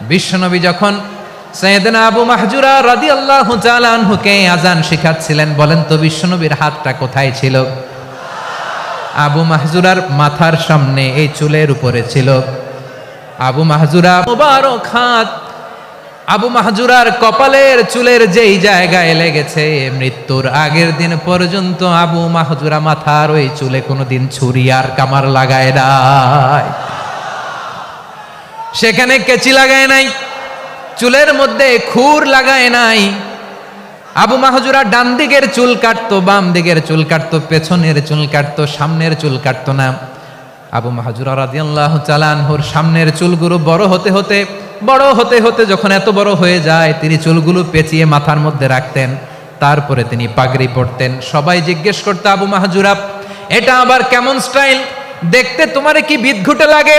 বিশ্বনবী যখন সৈয়দনা আবু মাহজুরা রাদি আল্লাহ আনহুকে আজান শিখাচ্ছিলেন, বলেন, তো বিশ্বনবীর হাতটা কোথায় ছিল? আবু মাহজুরার মাথার সামনে এই চুলের উপরে ছিল। আবু মাহজুরা, মুবারক হাত! আবু মাহজুরার কপালের চুলের যেই জায়গায় লেগেছে মৃত্যুর আগের দিন পর্যন্ত আবু মাহজুরা মাথার ওই চুলে কোনোদিন ছুরি আর কামার লাগায় নাই। সেখানে কেচি লাগায় নাই, চুলের মধ্যে খুর লাগায় নাই। আবু মাহজুরা ডান দিকের চুল কাটতো, বাম দিকের চুল কাটতো, পেছনের চুল কাটতো, সামনের চুল কাটতো না। আবু মাহজুরা রাদিয়াল্লাহু চালানহুর সামনের চুলগুলো বড় হতে হতে, বড় হতে হতে যখন এত বড় হয়ে যায়, তিনি চুলগুলো পেঁচিয়ে মাথার মধ্যে রাখতেন। তারপরে তিনি পাগড়ি পরতেন। সবাই জিজ্ঞেস করতো, আবু মাহজুরা, এটা আবার কেমন স্টাইল? দেখতে তোমারে কি বিদঘুটে লাগে?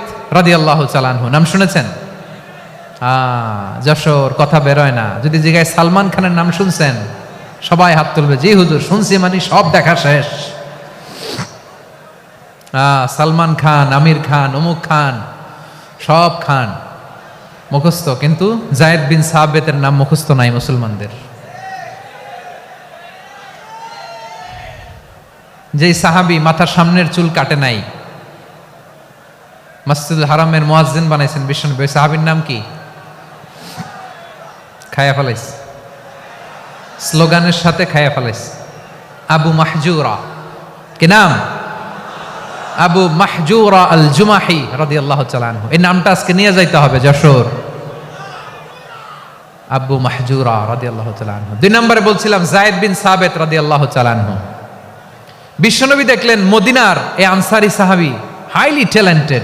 রাদিয়াল্লাহু চালানহু নাম শুনেছেন? যশোর, কথা বেরোয় না। যদি জিগায় সালমান খানের নাম শুনছেন, সবাই হাত তুলবে। জি হুজুর, শুনছি মানে সব দেখা শেষ। সালমান খান, আমির খান, অমুক খান, সব খান মুখস্থ। কিন্তু জায়েদ বিন সাবেতের নাম মুখস্থ নাই মুসলমানদের। যেই সাহাবি মাথার সামনের চুল কাটে নাই মসজিদুল হারামের মোয়াজ্জিন বানাইছেন বিষ্ণু সাহাবির নাম কি? খায়া ফেলাইস। স্লোগানের সাথে খায়া ফেলাইস। আবু মাহজুরা। কি নাম? আবু মাহজুরা আল জুমাহি রাদি আল্লাহ চালানহু এই নামটা আজকে নিয়ে যাইতে হবে যশোর। আব্বু মাহজুরা রাদি আল্লাহ চালানহু দুই নম্বরে বলছিলাম, জায়দ বিন সাবেত রাদি আল্লাহ চালানহু বিশ্বনবী দেখলেন মদিনার এ আনসারি সাহাবি, হাইলি ট্যালেন্টেড।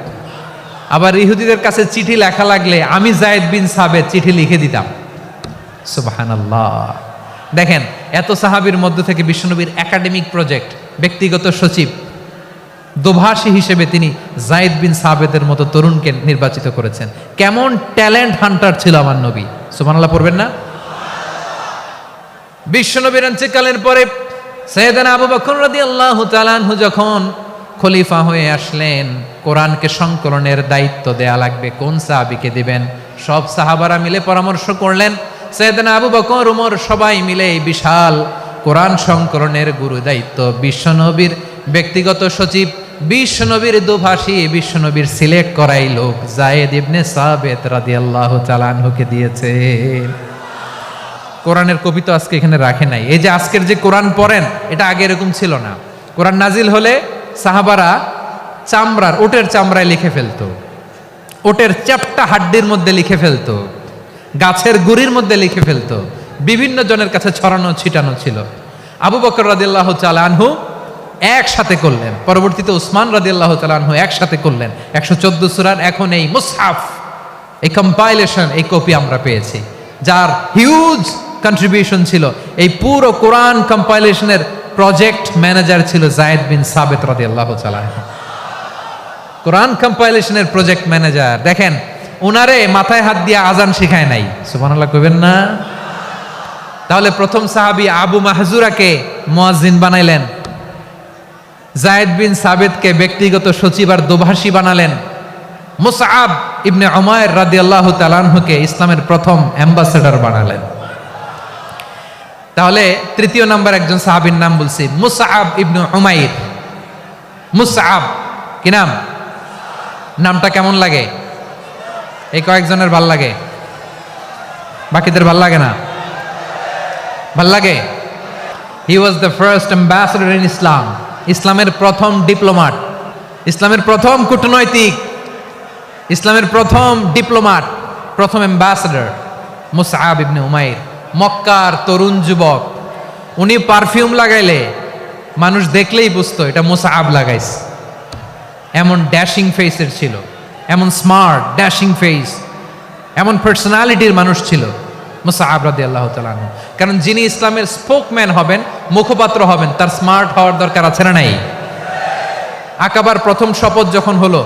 আবার ইহুদিদের কাছে চিঠি লেখা লাগলে আমি জায়েদ বিন সাবেদ চিঠি লিখে দিতাম। সুবহানাল্লাহ। দেখেন, এত সাহাবীর মধ্য থেকে বিশ্বনবীর একাডেমিক প্রজেক্ট, ব্যক্তিগত সচিব, দোভাষী হিসেবে তিনি জায়েদ বিন সাবেদের মতো তরুণকে নির্বাচিত করেছেন। কেমন ট্যালেন্ট হান্টার ছিল আমার নবী। সুবহানাল্লাহ পড়বেন না? বিশ্বনবীর পরে সৈয়দানা আবু বকর রাদিয়াল্লাহু তাআলাহু যখন খলিফা হয়ে আসলেন, কোরআনকে সংকলনের দায়িত্ব দেয়া লাগবে। কোন সাহাবিকে দিবেন? সব সাহাবারা মিলে পরামর্শ করলেন, সৈয়দানা আবু বকর, উমর সবাই মিলে বিশাল কোরআন সংকলনের গুরু দায়িত্ব। বিশ্বনবীর ব্যক্তিগত সচিব বিশ্বনবীর দুভাষী বিশ্বনবীর সিলেক্ট করাই লোক। জায়েদ ইবনে সাবেত রাদিয়াল্লাহু তাআলাহুকে দিয়েছে। কোরআনের কবি তো আজকে এখানে রাখে নাই। এই যে আজকের যে কোরআন পড়েন, এটা আগে এরকম ছিল না। কোরআন নাজিল হলে সাহাবারা চামড়ার ওটের চামড়ায় লিখে ফেলতো। ওটের চ্যাপটা হাড্ডির মধ্যে লিখে ফেলতো। গাছের গুড়ির মধ্যে লিখে ফেলতো। বিভিন্ন জনের কাছে ছড়ানো, ছিটানো ছিল। আবু বকর রাদিল্লাহ আনহু একসাথে করলেন। পরবর্তীতে উসমান রাদিল্লাহ আনহু একসাথে করলেন। একশো চোদ্দ সুরার এখন এই মুসহাফ, এই কম্পাইলেশন এই কপি আমরা পেয়েছি। যার হিউজ কন্ট্রিবিউশন ছিল। এই পুরো কোরআন কম্পাইলেশনের প্রজেক্ট ম্যানেজার ছিল জায়েদ বিন সাবেত রাদি আল্লাহ কোরআন কম্পাইলেশনের প্রজেক্ট ম্যানেজার দেখেন, উনারে মাথায় হাত দিয়ে আজান শিখায় নাই। সুবহানাল্লাহ, কইবেন না? তাহলে প্রথম সাহাবী আবু মাহজুরাকে মুয়াজ্জিন বানাইলেন। জায়েদ বিন সাবেদকে ব্যক্তিগত সচিব আর দোভাষী বানালেন। মুসআব ইবনে উমায়ের রাদিয়াল্লাহু তাআলাহুকে ইসলামের প্রথম অ্যাম্বাসেডর বানালেন। তাহলে তৃতীয় নাম্বার একজন সাহাবীর নাম বলছি মুসআব ইবনে উমাইর। মুসআব, কি নাম? নামটা কেমন লাগে? এই কয়েকজনের ভালো লাগে? বাকিদের ভালো লাগে না? ভালো লাগে? He was the first ambassador in Islam ইসলামের প্রথম ডিপ্লোমাট। ইসলামের প্রথম কূটনৈতিক। ইসলামের প্রথম ডিপ্লোমাট, প্রথম অ্যাম্বাসেডর মুসাহাব ইবনে উমাইর। মক্কার তরুণ যুবক, উনি পারফিউম লাগাইলে মানুষ দেখলেই বুঝতো এটা মুসাহাব লাগাইছে। এমন ড্যাশিং ফেসের ছিল, এমন স্মার্ট ড্যাশিং ফেস এমন পার্সোনালিটির মানুষ ছিল মুসাহাব রাদি আল্লাহ তালানহ কারণ যিনি ইসলামের স্পোকম্যান হবেন, মুখপাত্র হবেন, তার স্মার্ট হওয়ার দরকার আছে না নাই? আকাবার প্রথম শপথ যখন হলো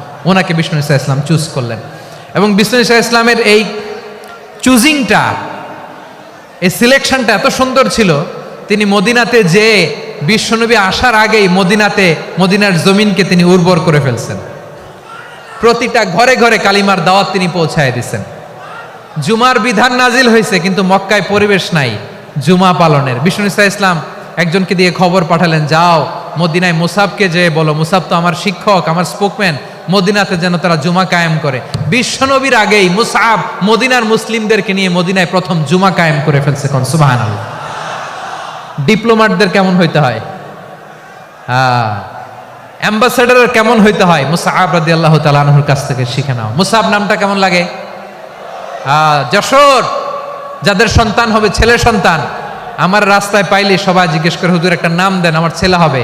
ওনাকে বিষ্ণু ইসা ইসলাম চুজ করলেন। এবং বিষ্ণু ইসা ইসলামের এই চুজিংটা এই সিলেকশনটা এত সুন্দর ছিল, তিনি মদিনাতে যে বিশ্বনবী আসার আগেই মদিনাতে, মদিনার জমিনকে তিনি উর্বর করে ফেলছেন। প্রতিটা ঘরে ঘরে কালিমার দাওয়াত তিনি পৌঁছায় দিছেন। জুমার বিধান নাজিল হয়েছে, কিন্তু মক্কায় পরিবেশ নাই, জুমা পালনের। বিষ্ণু ইসা ইসলাম একজনকে দিয়ে খবর পাঠালেন, যাও, মদিনায় মুসাবকে যে বলো। মুসাব তো আমার শিক্ষক, আমার স্পোকম্যান মদিনাতে যেন তারা জুমা কায়েম করে। বিশ্বনবীর আগেই মুসাব মদিনার মুসলিমদেরকে নিয়ে মদিনায় প্রথম জুমা কায়েম করে ফেলছে কোন? সুবাহান ডিপ্লোমাটদের কেমন হইতে হয়? হ্যাঁ। অ্যাম্বাসেডারের কেমন হইতে হয়? মুসাহাব রাদি আল্লাহ তালাহুর কাছ থেকে শিখে নাও। মুসাহাব নামটা কেমন লাগে? আহ, যশোর। যাদের সন্তান হবে ছেলে সন্তান। আমার রাস্তায় পাইলে সবাই জিজ্ঞেস করে হুজুর একটা নাম দেন আমার ছেলে হবে।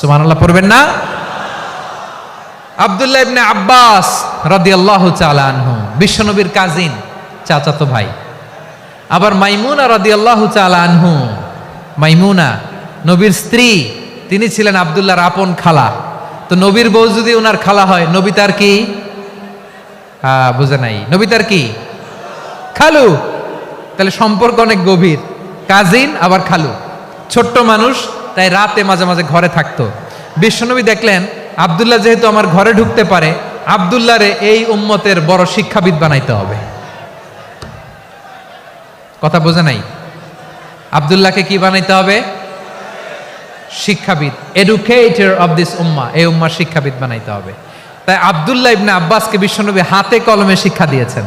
সুমান আল্লাহ পড়বেন না? আবদুল্লাহ ইবনে আব্বাস রাদি আল্লাহ আনহু, বিশ্বনবীর কাজিন চাচাতো ভাই। আবার মাইমুনা রাদি আল্লাহ আনহু, মাইমুনা, নবীর স্ত্রী, তিনি ছিলেন আবদুল্লাহর আপন খালা। তো নবীর বউ যদি ওনার খালা হয়, নবী তার কি? হ্যাঁ বুঝে নাই। নবী তার কি? খালু। তাহলে সম্পর্ক অনেক গভীর। কাজিন আবার খালু। ছোট্ট মানুষ তাই রাতে মাঝে মাঝে ঘরে থাকতো। বিশ্বনবী দেখলেন, আবদুল্লাহ যেহেতু আমার ঘরে ঢুকতে পারে, আবদুল্লাহরে এই উম্মতের বড় শিক্ষাবিদ বানাইতে হবে। কথা বোঝে নাই? আবদুল্লাহকে কি বানাইতে হবে? শিক্ষাবিদ। এডুকেটর অব দিস উম্মা। এই উম্মা শিক্ষাবিদ বানাইতে হবে। তাই আবদুল্লাহ ইবনে আব্বাসকে বিশ্বনবী হাতে কলমে শিক্ষা দিয়েছেন।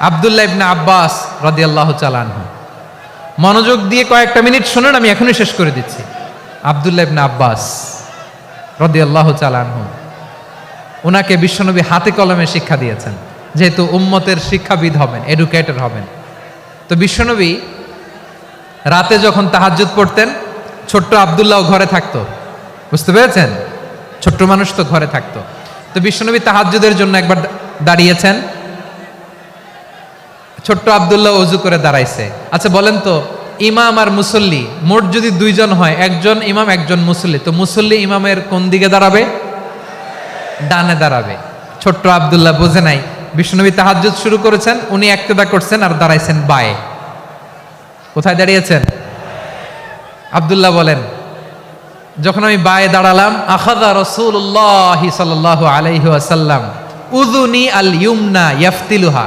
আবদুল্লাহ ইবনে আব্বাস রাদিয়াল্লাহু চালানহু মনোযোগ দিয়ে কয়েকটা মিনিট শোনেন, আমি এখনই শেষ করে দিচ্ছি। আবদুল্লাহ ইবনে আব্বাস রাদিয়াল্লাহু চালানহু ওনাকে বিশ্বনবী হাতে কলমে শিক্ষা দিয়েছেন, যেহেতু উম্মতের শিক্ষাবিদ হবেন এডুকেটর হবেন। তো বিশ্বনবী রাতে যখন তাহাজ্জুদ পড়তেন, ছোট্ট আবদুল্লাহ ঘরে থাকতো। বুঝতে পেরেছেন? ছোট্ট মানুষ তো ঘরে থাকতো। তো বিশ্বনবী তাহাজ্জুদের জন্য একবার দাঁড়িয়েছেন। ছোট্ট আবদুল্লাহ অজু করে দাঁড়াইছে। আচ্ছা বলেন তো, ইমাম আর মুসল্লি, মোট যদি দুইজন হয়, একজন ইমাম, একজন মুসল্লি, তো মুসল্লি ইমামের কোন দিকে দাঁড়াবে? ডানে দাঁড়াবে। ছোট্ট আবদুল্লাহ বুঝে নাই। বিষ্ণুনবী তাহাজ্জুদ শুরু করেছেন, উনি একতেদা করছেন আর দাঁড়াইছেন বায়ে। কোথায় দাঁড়িয়েছেন? আবদুল্লাহ বলেন, যখন আমি বায়ে দাঁড়ালাম আখাদা রসুল্লাহ সাল্লাহ আলাইহি আসাল্লাম উদুনি আল ইউমনা ইয়াফতিলুহা।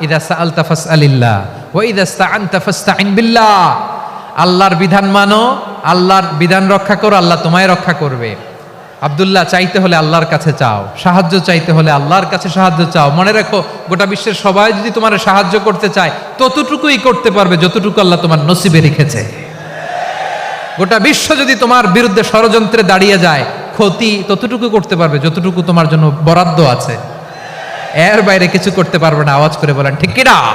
ইদা সাআলতা ফাসআলিল্লাহ ওয়া ইদা ইসতাআনতা ফাসতাইন বিল্লাহ। আল্লাহর বিধান মানো, আল্লাহর বিধান রক্ষা করো, আল্লাহ তোমায় রক্ষা করবে। আব্দুল্লাহ, চাইতে হলে আল্লাহর কাছে চাও। সাহায্য চাইতে হলে আল্লাহর কাছে সাহায্য চাও। মনে রাখো, গোটা বিশ্বের সবাই যদি তোমার সাহায্য করতে চায়, ততটুকুই করতে পারবে যতটুকু আল্লাহ তোমার নসিবে রেখেছে। গোটা বিশ্ব যদি তোমার বিরুদ্ধে ষড়যন্ত্রে দাঁড়িয়ে যায়, ক্ষতি ততটুকু করতে পারবে যতটুকু তোমার জন্য বরাদ্দ আছে। এর বাইরে কিছু করতে পারবে না, আওয়াজ করে বলেন, ঠিক কিনা?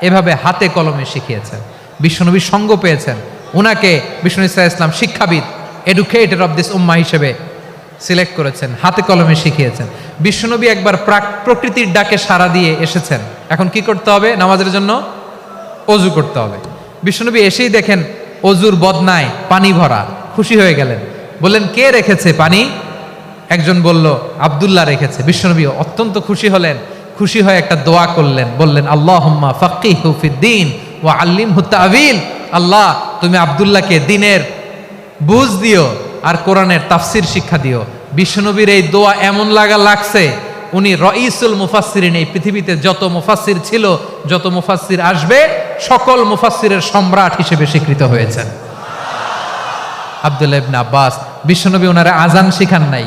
এভাবে হাতে কলমে শিখিয়েছেন বিশ্বনবী সঙ্গ পেয়েছেন। উনাকে বিষ্ণু ইসা ইসলাম শিক্ষাবিদ এডুকেটেড অফ দিস উম্মা হিসেবে সিলেক্ট করেছেন, হাতে কলমে শিখিয়েছেন। বিশ্বনবী একবার প্রাক- প্রকৃতির ডাকে সাড়া দিয়ে এসেছেন। এখন কি করতে হবে? নামাজের জন্য অজু করতে হবে। বিশ্বনবী এসেই দেখেন অজুর বদনায় পানি ভরা, খুশি হয়ে গেলেন। বললেন, কে রেখেছে পানি? একজন বলল, আব্দুল্লাহ রেখেছে। বিশ্বনবী অত্যন্ত খুশি হলেন। খুশি হয়ে একটা দোয়া করলেন। বললেন আল্লাহ ফাকিহ হুফিদ্দিন ও আল্লিম হুত্তাবিল আল্লাহ, তুমি আবদুল্লাহকে দিনের বুঝ দিও আর কোরআনের তাফসির শিক্ষা দিও। বিশ্বনবীর এই দোয়া এমন লাগা লাগছে, উনি রঈসুল মুফাসসিরিন, এই পৃথিবীতে যত মুফাসসির ছিল, যত মুফাসসির আসবে, সকল মুফাসসিরের সম্রাট হিসেবে স্বীকৃত হয়েছেন। আব্দুল্লাহ আব্বাস, বিশ্বনবী ওনারা আজান শিখান নাই।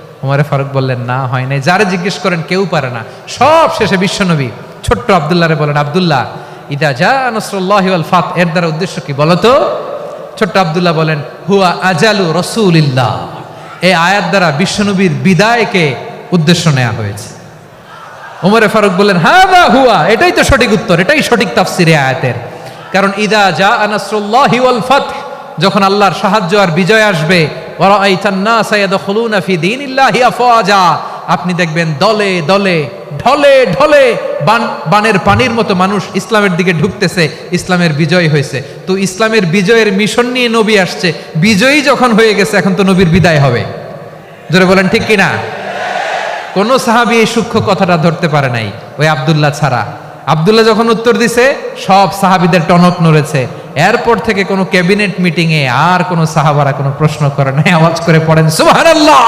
ওমরে ফারুক বললেন, না, হয় নাই। যারা জিজ্ঞেস করেন, কেউ পারে না। সব শেষে বিশ্বনবী ছোট্ট আবদুল্লাহরে বলেন, আবদুল্লাহ, ইদা যা নসরুল্লাহ ফাত। এর দ্বারা উদ্দেশ্য কি বলতো? ছোট্ট আবদুল্লাহ বলেন, হুয়া আজালু রসুলিল্লাহ। এই আয়াত দ্বারা বিশ্বনবীর বিদায়কে উদ্দেশ্য নেওয়া হয়েছে। ওমরে ফারুক বললেন হ্যাঁ বা হুয়া। এটাই তো সঠিক উত্তর, এটাই সঠিক তাফসিরে আয়াতের। কারণ, ইদা যা আনাসরুল্লাহি ওয়াল ফাতহ যখন আল্লাহর সাহায্য আর বিজয় আসবে আপনি দেখবেন দলে দলে, ঢলে ঢলে বান, বানের পানির মতো মানুষ ইসলামের দিকে ঢুকতেছে, ইসলামের বিজয় হয়েছে। তো ইসলামের বিজয়ের মিশন নিয়ে নবী আসছে, বিজয়ী যখন হয়ে গেছে, এখন তো নবীর বিদায় হবে। জোরে বলেন ঠিক কিনা? কোন সাহাবি এই সূক্ষ্ম কথাটা ধরতে পারে নাই, ওই আবদুল্লাহ ছাড়া। আবদুল্লাহ যখন উত্তর দিছে, সব সাহাবিদের টনক নড়েছে। এরপর থেকে কোনো ক্যাবিনেট মিটিং এ আর কোনো সাহাবারা কোনো প্রশ্ন করে নাই। আওয়াজ করে পড়েন, সুবহানাল্লাহ!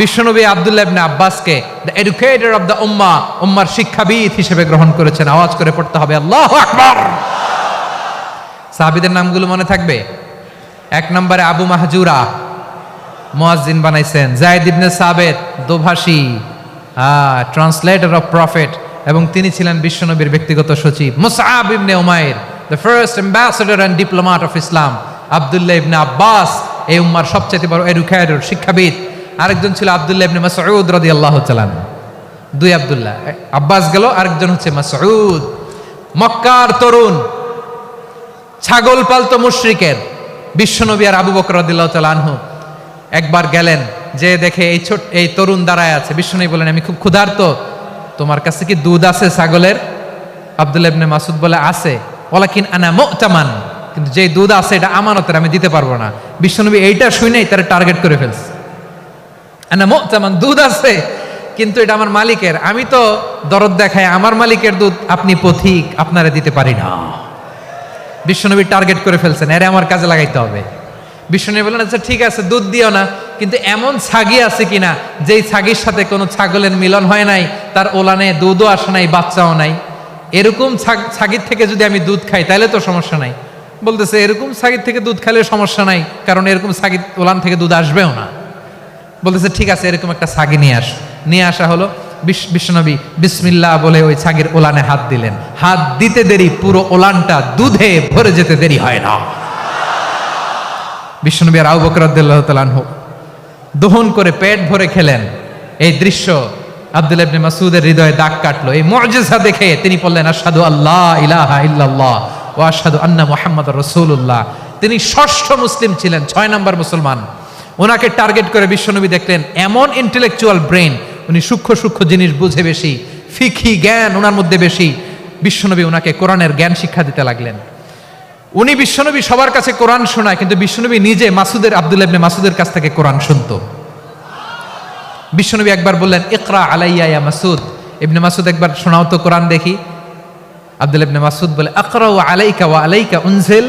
বিশ্বনবী Abdullah ibn আব্বাসকে the educator of the ummah উম্মার শিক্ষাবিদ হিসেবে গ্রহণ করেছেন। আওয়াজ করে পড়তে হবে, আল্লাহু আকবার! সাহাবীদের নামগুলো মনে থাকবে? এক নম্বরে আবু মাহজুরা মুয়াজ্জিন বানাইছেন, জায়েদ ইবনে সাবেত দোভাষী ট্রান্সলেটর অফ প্রফেট, এবং তিনি ছিলেন বিশ্বনবীর ব্যক্তিগত সচিব। মুসআব ইবনে Umair the first ambassador and diplomat of Islam Abdullah ইবনে আব্বাস এই উম্মার সবচেয়ে বড় এডুকেটর শিক্ষাবিদ। আরেকজন ছিল আব্দুল্লাহ ইবনে মাসউদ রাদিয়াল্লাহু তাআলা দুই আব্দুল্লাহ। আব্বাস গেল, আরেকজন হচ্ছে মাসউদ। মক্কার তরুণ, ছাগল পালতো মুশরিকের, বিশ্বনবী আর আবু বকর রাদিয়াল্লাহু তাআলা আনহু। একবার গেলেন, যে দেখে এই ছোট, এই তরুণ দাঁড়ায় আছে। বিশ্বনবী বলেন, আমি খুব ক্ষুধার্ত। তোমার কাছে কি দুধ আছে ছাগলের? আব্দুল্লাহ ইবনে মাসুদ বলে, আছে। ওলাকিন আনা মুতামান। কিন্তু যে দুধ আছে, এটা আমানতের, আমি দিতে পারব না। বিশ্বনবী এইটা শুনেই তারা টার্গেট করে ফেলছে। আনা মুতামান, দুধ আছে, কিন্তু এটা আমার মালিকের। আমি তো দরদ দেখায় আমার মালিকের দুধ আপনি পথিক, আপনারা দিতে পারি না। বিশ্বনবী টার্গেট করে ফেলছেন, এরে আমার কাজে লাগাইতে হবে। বিশ্বনবী বললেন আচ্ছা ঠিক আছে, দুধ দিও না, কিন্তু এমন ছাগি আছে কিনা, যেই ছাগির সাথে কোনো ছাগলের মিলন হয় নাই, তার ওলানে দুধও আসে নাই, বাচ্চাও নাই। এরকম ছাগ- ছাগির থেকে যদি আমি দুধ খাই, তাহলে তো সমস্যা নাই। বলতেছে, এরকম ছাগির থেকে দুধ খাইলে সমস্যা নাই, কারণ এরকম ছাগির ওলান থেকে দুধ আসবেও না। বলতেছে, ঠিক আছে, এরকম একটা ছাগি নিয়ে আস। নিয়ে আসা হলো, বিশ- বিশ্বনবী বিসমিল্লাহ বলে ওই ছাগির ওলানে হাত দিলেন। হাত দিতে দেরি, পুরো ওলানটা দুধে ভরে যেতে দেরি হয় না। বিশ্বনবী আর আবু বকর রাদিয়াল্লাহু দহন করে পেট ভরে খেলেন। এই দৃশ্য আব্দুল ইবনে মাসুদের হৃদয়ে দাগ কাটলো। এই মুআজিজা দেখে তিনি বললেন, আশহাদু আল্লাহ ইলাহা ইল্লাল্লাহ ওয়া আশহাদু আন্না মুহাম্মাদুর রাসূলুল্লাহ। তিনি ষষ্ঠ মুসলিম ছিলেন, ছয় নম্বর মুসলমান। ওনাকে টার্গেট করে বিশ্বনবী দেখলেন, এমন ইন্টেলেকচুয়াল ব্রেন উনি সূক্ষ্ম সূক্ষ্ম জিনিস বুঝে বেশি ফিকি জ্ঞান ওনার মধ্যে বেশি। বিশ্বনবী ওনাকে কোরআনের জ্ঞান শিক্ষা দিতে লাগলেন। উনি বিশ্বনবী সবার কাছে কোরআন শোনায়, কিন্তু বিশ্বনবী নিজে মাসুদের আব্দুল ইবনে মাসুদের কাছ থেকে কোরআন শুনতো। বিশ্বনবী একবার বললেন, ইকরা আলাইয়া ইয়া মাসুদ। ইবনে মাসুদ একবার শোনাও তো কোরআন দেখি। আব্দুল ইবনে মাসুদ বলে আকরা ওয়া আলাইকা ওয়া আলাইকা উনজিল।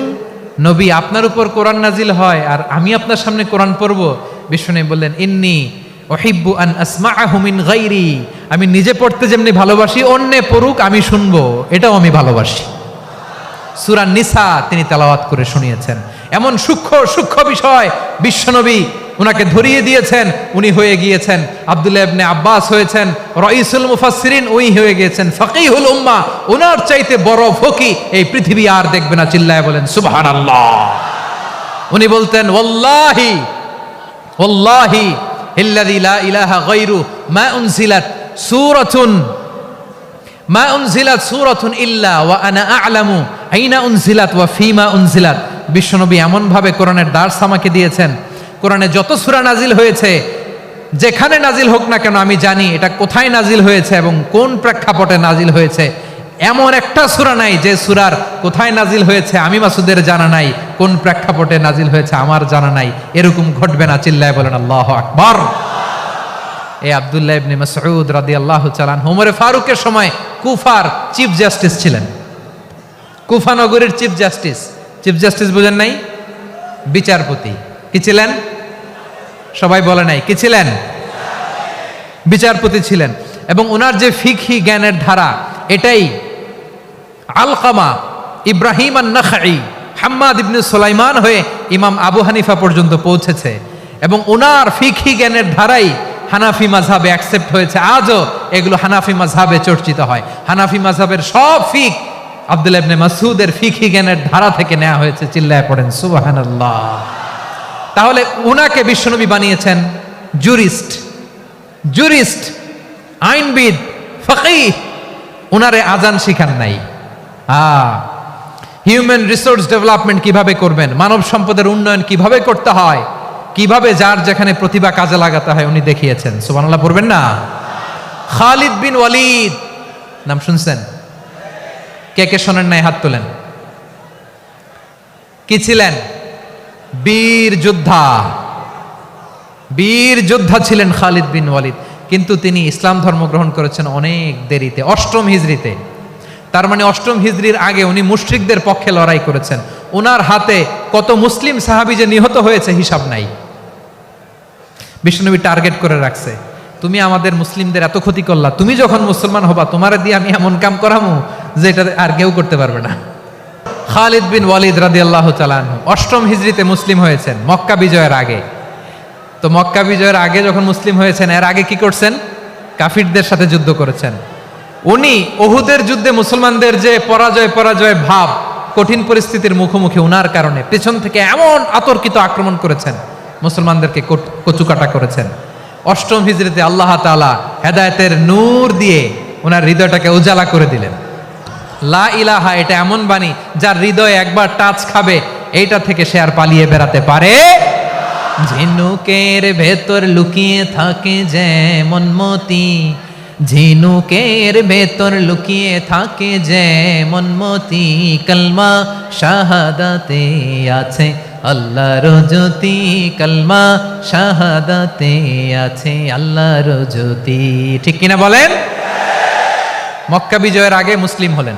নবী, আপনার উপর কোরআন নাজিল হয় আর আমি আপনার সামনে কোরআন পড়ব। বিশ্বনবী বললেন, ইন্নি ওহিব্বু আন আসমাআহু মিন গায়রি। আমি নিজে পড়তে যেমনি ভালোবাসি, অন্যে পড়ুক, আমি শুনব। এটাও আমি ভালোবাসি। সুরা নিসা তিনি তেলাওয়াত করে শুনিয়েছেন। এমন সূক্ষ্ম সূক্ষ্ম বিষয় বিশ্বনবী উনাকে ধরিয়ে দিয়েছেন, উনি হয়ে গিয়েছেন। আব্দুল্লাহ ইবনে আব্বাস হয়েছেন, রইসুল মুফাসসিরিন উনি হয়ে গিয়েছেন, ফকিহুল উম্মাহ ওনার চাইতে বড় ফকি এই পৃথিবী আর দেখবে না, চিল্লায় বলেন, সুবহানাল্লাহ। উনি বলতেন, ওয়াল্লাহি ওয়াল্লাহি ইল্লাযী লা ইলাহা গায়রু, মা উনজিলাত সূরাতুন, মা উনজিলাত সূরাতুন ইল্লা ওয়া আনা আ'লামু, আইনা উনজিলাত ওয়া ফিমা উনজিলাত। বিশ্বনবী এমন ভাবে কোরআনের দার্স আমাকে দিয়েছেন কোরআনে যত সুরা নাজিল হয়েছে, যেখানে নাজিল হোক না কেন আমি জানি এটা কোথায় নাজিল হয়েছে এবং কোন প্রেক্ষাপটে নাজিল হয়েছে। এমন একটা সুরা নাই যে সুরার কোথায় নাজিল হয়েছে আমি মাসুদের জানা নাই, কোন প্রেক্ষাপটে নাজিল হয়েছে আমার জানা নাই, এরকম ঘটবে না, চিল্লায় বলেন, আল্লাহ আকবার। এ আব্দুল্লাহ ইবনে মাসউদ রাদিয়াল্লাহু চালান ওমরে ফারুকের সময় কুফার চিফ জাস্টিস ছিলেন। কুফা নগরীর চিফ জাস্টিস চিফ জাস্টিস বুঝেন নাই? বিচারপতি। কি ছিলেন? সবাই বলে নাই। কি ছিলেন? বিচারপতি ছিলেন। এবং ওনার যে ফিকহি জ্ঞানের ধারা, এটাই আলকামা ইব্রাহিম নাখাই হাম্মাদ ইবনে সুলাইমান হয়ে ইমাম আবু হানিফা পর্যন্ত পৌঁছেছে। এবং ওনার ফিকহি জ্ঞানের ধারাই হানাফি মাঝহাবে অ্যাকসেপ্ট হয়েছে। আজও এগুলো হানাফি মাঝহাবে চর্চিত হয়। হানাফি মাঝহাবের সব ফিক আব্দুল ইবনে মাসুদের ফিকহি জ্ঞানের ধারা থেকে নেওয়া হয়েছে। চিল্লায় পড়েন, সুবহানাল্লাহ। তাহলে উনাকে বিশ্বনবী বানিয়েছেন জুরিস্ট। জুরিস্ট, আইনবিদ, ফকিহ, উনারে আজান শিখান নাই। হিউম্যান রিসোর্স ডেভেলপমেন্ট কীভাবে করবেন? মানব সম্পদের উন্নয়ন কীভাবে করতে হয়? কীভাবে যার যেখানে প্রতিভা কাজে লাগাতে হয় উনি দেখিয়েছেন। সুবহানাল্লাহ, পড়বেন না? খালিদ বিন ওয়ালিদ। নাম শুনছেন? কে কে শোনেন নাই, হাত তোলেন। কি ছিলেন? বীর যোদ্ধা। বীর যোদ্ধা ছিলেন খালিদ বিন ওয়ালিদ। কিন্তু তিনি ইসলাম ধর্ম গ্রহণ করেছেন অনেক দেরিতে, অষ্টম হিজড়িতে। তার মানে অষ্টম হিজড়ির আগে উনি মুশরিকদের পক্ষে লড়াই করেছেন। ওনার হাতে কত মুসলিম সাহাবি যে নিহত হয়েছে হিসাব নাই। বিষ্ণুনবী টার্গেট করে রাখছে, তুমি আমাদের মুসলিমদের এত ক্ষতি করলা, তুমি যখন মুসলমান হবা, তোমার দিয়ে আমি এমন কাম করামু যে এটা আর কেউ করতে পারবে না। খালিদ বিন ওয়ালিদ রাদি আল্লাহ চালানহু অষ্টম হিজড়িতে মুসলিম হয়েছেন, মক্কা বিজয়ের আগে। তো মক্কা বিজয়ের আগে যখন মুসলিম হয়েছেন, এর আগে কি করছেন? কাফিরদের সাথে যুদ্ধ করেছেন। উনি ওহুদের যুদ্ধে মুসলমানদের যে পরাজয় পরাজয় ভাব, কঠিন পরিস্থিতির মুখোমুখি উনার কারণে পেছন থেকে এমন আতর্কিত আক্রমণ করেছেন, মুসলমানদেরকে কচুকাটা করেছেন। অষ্টম হিজড়িতে আল্লাহ তাআলা হেদায়তের নূর দিয়ে ওনার হৃদয়টাকে উজালা করে দিলেন। লা ইলাহা, এটা এমন বাণী যার হৃদয়ে একবার টাচ খাবে, এইটা থেকে সে আর পালিয়ে বেড়াতে পারে ঝিনুকের ভেতর লুকিয়ে থাকে যেমন মতি ঝিনুকের ভেতর লুকিয়ে থাকে যেমন মতি কলমা শাহাদাতে আছে, আল্লাহর জ্যোতি। কলমা শাহাদাতে আছে, আল্লাহর জ্যোতি। ঠিক কিনা বলেন? মক্কা বিজয়ের আগে মুসলিম হলেন।